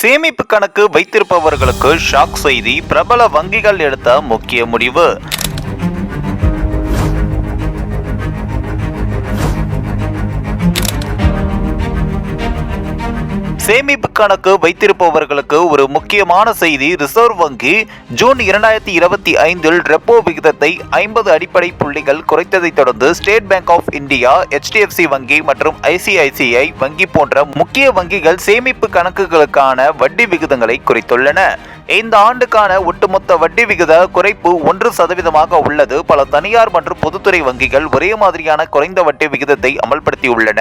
சேமிப்பு கணக்கு வைத்திருப்பவர்களுக்கு ஷாக் செய்தி பிரபல வங்கிகள் எடுத்த முக்கிய முடிவு. சேமிப்பு கணக்கு வைத்திருப்பவர்களுக்கு ஒரு முக்கியமான செய்தி. ரிசர்வ் வங்கி ஜூன் இரண்டாயிரத்தி இருபத்தி ஐந்தில் ரெப்போ விகிதத்தை ஐம்பது அடிப்படை புள்ளிகள் குறைத்ததைத் தொடர்ந்து State Bank of India HDFC வங்கி மற்றும் ஐசிஐசிஐ வங்கி போன்ற முக்கிய வங்கிகள் சேமிப்பு கணக்குகளுக்கான வட்டி விகிதங்களை குறைத்துள்ளன. இந்த ஆண்டுக்கான ஒட்டுமொத்த வட்டி விகித குறைப்பு ஒன்று சதவீதமாக உள்ளது. பல தனியார் மற்றும் பொதுத்துறை வங்கிகள் ஒரே மாதிரியான குறைந்த வட்டி விகிதத்தை அமல்படுத்தியுள்ளன.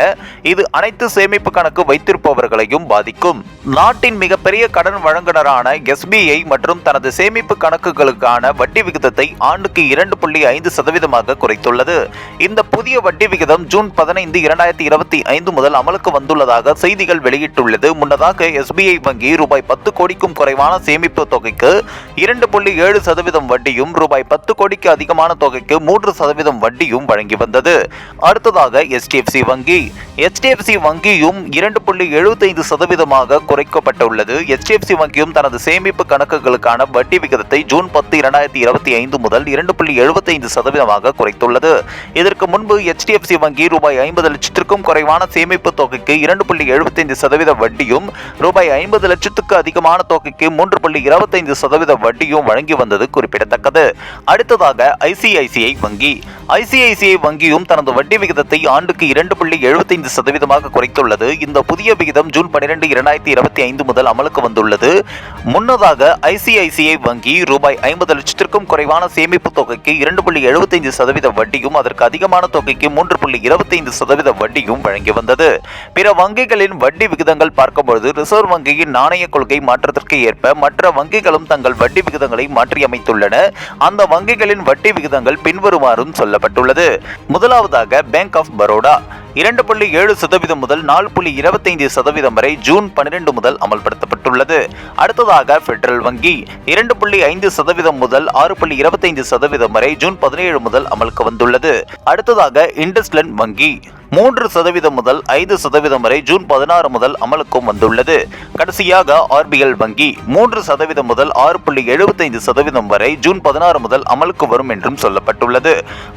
இது அனைத்து சேமிப்பு கணக்கு வைத்திருப்பவர்களையும் பாதிக்கும். நாட்டின் மிகப்பெரிய கடன் வழங்குனரான எஸ்பிஐ மற்றும் தனது சேமிப்பு கணக்குகளுக்கான வட்டி விகிதத்தை ஆண்டுக்கு இரண்டு புள்ளி ஐந்து சதவீதமாக குறைத்துள்ளது. இந்த புதிய வட்டி விகிதம் ஜூன் பதினைந்து இரண்டாயிரத்தி இருபத்தி ஐந்து முதல் அமலுக்கு வந்துள்ளதாக செய்திகள் வெளியிட்டுள்ளது. முன்னதாக எஸ்பிஐ வங்கி ரூபாய் பத்து கோடிக்கும் குறைவான சேமிப்பு தொகைக்கு இரண்டு புள்ளி ஏழு சதவீதம் வட்டியும் ரூபாய் பத்து கோடிக்கு அதிகமான தொகைக்கு மூன்று சதவீதம் வட்டியும் வழங்கி வந்தது. அடுத்ததாக எச்டிஎஃப்சி வங்கி. எச்டிஎஃப்சி வங்கியும் இரண்டு புள்ளி எழுபத்தைந்து சதவீதமாக குறைக்கப்பட்டுள்ளது. எச்டிஎஃப்சி வங்கியும் தனது சேமிப்பு கணக்குகளுக்கான வட்டி விகிதத்தை ஜூன் பத்து இரண்டாயிரத்தி இருபத்தி ஐந்து முதல் இரண்டு புள்ளி எழுபத்தைந்து சதவீதமாக குறைத்துள்ளது. இதற்கு முன்பு எச்டிஎஃப்சி வங்கி ரூபாய் ஐம்பது லட்சத்திற்கும் குறைவான சேமிப்பு தொகைக்கு இரண்டு புள்ளி எழுபத்தைந்து சதவீத வட்டியும் ரூபாய் ஐம்பது லட்சத்துக்கு அதிகமான தொகைக்கு மூன்று புள்ளி இருபத்தைந்து சதவீத வட்டியும் வழங்கி வந்தது குறிப்பிடத்தக்கது. அடுத்ததாக ஐசிஐசிஐ வங்கி. ஐசிஐசிஐ வங்கியும் தனது வட்டி விகிதத்தை ஆண்டுக்கு இரண்டு புள்ளி எழுபத்தைந்து சதவீதமாக குறைத்துள்ளது. இந்த புதிய விகிதம் ஜூன் பனிரெண்டு இரண்டாயிரத்தி இருபத்தி ஐந்து முதல் அமலுக்கு வந்துள்ளது. முன்னதாக ஐசிஐசிஐ வங்கி ரூபாய் ஐம்பது லட்சத்திற்கும் குறைவான சேமிப்பு தொகைக்கு இரண்டு புள்ளி எழுபத்தைந்து சதவீத வட்டியும் அதற்கு அதிகமான தொகைக்கு மூன்று புள்ளி இருபத்தைந்து சதவீத வட்டியும் வழங்கி வந்தது. பிற வங்கிகளின் வட்டி விகிதங்கள் பார்க்கும்பொழுது ரிசர்வ் வங்கியின் நாணய கொள்கை மாற்றத்திற்கு ஏற்ப மற்ற வங்கிகளும் தங்கள் வட்டி விகிதங்களை மாற்றியமைத்துள்ளன. அந்த வங்கிகளின் வட்டி விகிதங்கள் பின்வருமாறும் சொல்லப்பட்டுள்ளது. முதலாவதாக பேங்க் ஆஃப் பரோடா இரண்டு புள்ளி ஏழு சதவீதம் முதல் நாலு புள்ளி இருபத்தைந்து சதவீதம் வரை ஜூன் பன்னிரண்டு பன்னிரண்டு முதல் அமல்படுத்தப்படும் அமல்படுத்தப்பட்டுள்ளது அடுத்ததாக பெட்ரல் வங்கி இரண்டு புள்ளி ஐந்து சதவீதம் முதல் ஆறு புள்ளி இருபத்தைந்து சதவீதம் வரை ஜூன் பதினேழு முதல் அமலுக்கு வந்துள்ளது. அடுத்ததாக இண்டஸ்லண்ட் வங்கி மூன்று சதவீதம் முதல் ஐந்து சதவீதம் வரை ஜூன் பதினாறு முதல் அமலுக்கும் வந்துள்ளது. கடைசியாக ஆர்பிஎல் வங்கி மூன்று சதவீதம் முதல் ஆறு புள்ளி எழுபத்தைந்து சதவீதம் வரை ஜூன் பதினாறு முதல் அமலுக்கு வரும் என்றும் சொல்லப்பட்டுள்ளது.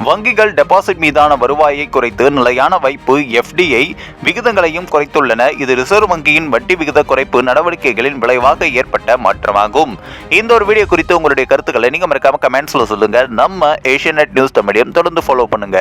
வங்கிகள் டெபாசிட் மீதான வருவாயை குறைத்து நிலையான வைப்பு எஃப்டிஐ விகிதங்களையும் குறைத்துள்ளன. இது ரிசர்வ் வங்கியின் வட்டி விகித குறைப்பு நடவடிக்கை நடவடிக்கைகளின் விளைவாக ஏற்பட்ட மாற்றமாகும். இந்த ஒரு வீடியோ குறித்து உங்களுடைய கருத்துக்களை நீங்க மறக்காம கமெண்ட்ஸ்ல சொல்லுங்க. நம்ம ஏஷியநெட் நியூஸ் தமிழையும் தொடர்ந்து ஃபாலோ பண்ணுங்க.